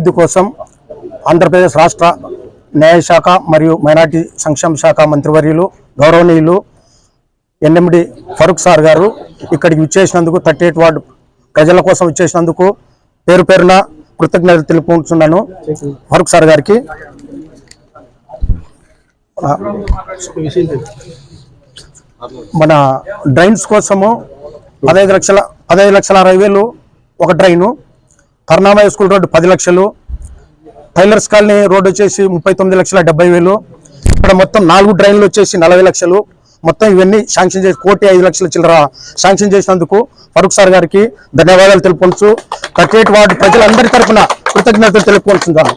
అభివృద్ధి కోసం ఆంధ్రప్రదేశ్ రాష్ట్ర న్యాయశాఖ మరియు మైనార్టీ సంక్షేమ శాఖ మంత్రివర్యులు గౌరవనీయులు ఎన్ఎండి ఫరూక్ సార్ గారు ఇక్కడికి విచ్చేసినందుకు థర్టీ ఎయిట్ వార్డు ప్రజల కోసం విచ్చేసినందుకు పేరు పేరున కృతజ్ఞతలు తెలుపుకుంటున్నాను ఫరూక్ సార్ గారికి. మన డ్రైన్స్ కోసము పదహైదు లక్షల పదహైదు లక్షల అరవై వేలు ఒక డ్రైను కర్ణామయ స్కూల్ రోడ్డు పది లక్షలు టైలర్స్ కాలనీ రోడ్డు వచ్చేసి ముప్పై తొమ్మిది లక్షల డెబ్బై వేలు. ఇక్కడ మొత్తం నాలుగు డ్రైన్లు వచ్చేసి నలభై లక్షలు. మొత్తం ఇవన్నీ శాంక్షన్ చేసి కోటి ఐదు లక్షల చిల్లర శాంక్షన్ చేసినందుకు ఫరూక్ సార్ గారికి ధన్యవాదాలు తెలుపుకొచ్చు ప్రతి వార్డు ప్రజలందరి తరఫున కృతజ్ఞతలు తెలుపుకోవాల్సిందాను